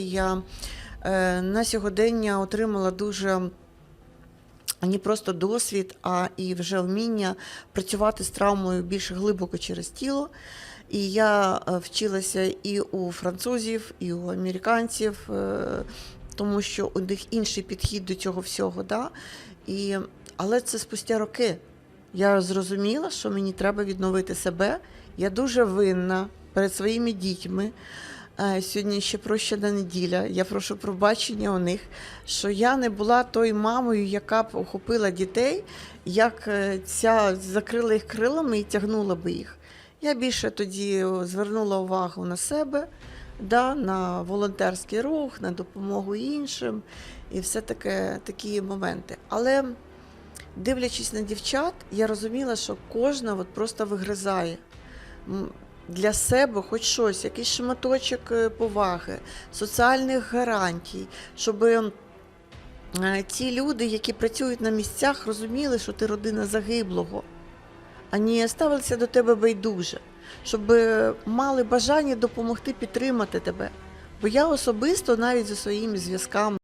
Я е, на сьогодення отримала дуже не просто досвід, а і вже вміння працювати з травмою більш глибоко через тіло. І я е, вчилася і у французів, і у американців, е, тому що у них інший підхід до цього всього. Да? І, але це спустя роки. Я зрозуміла, що мені треба відновити себе. Я дуже винна перед своїми дітьми. Е, Сьогодні ще прощена неділя. Я прошу пробачення у них, що я не була тою мамою, яка б охопила дітей, як е, ця закрила їх крилами і тягнула би їх. Я більше тоді звернула увагу на себе, да, на волонтерський рух, на допомогу іншим і все таке такі моменти. Але дивлячись на дівчат, я розуміла, що кожна от просто вигризає для себе хоч щось, якийсь шматочок е, поваги, соціальних гарантій, щоб е, ті люди, які працюють на місцях, розуміли, що ти родина загиблого, а не ставилися до тебе байдуже, щоб е, мали бажання допомогти підтримати тебе. Бо я особисто навіть за своїми зв'язками.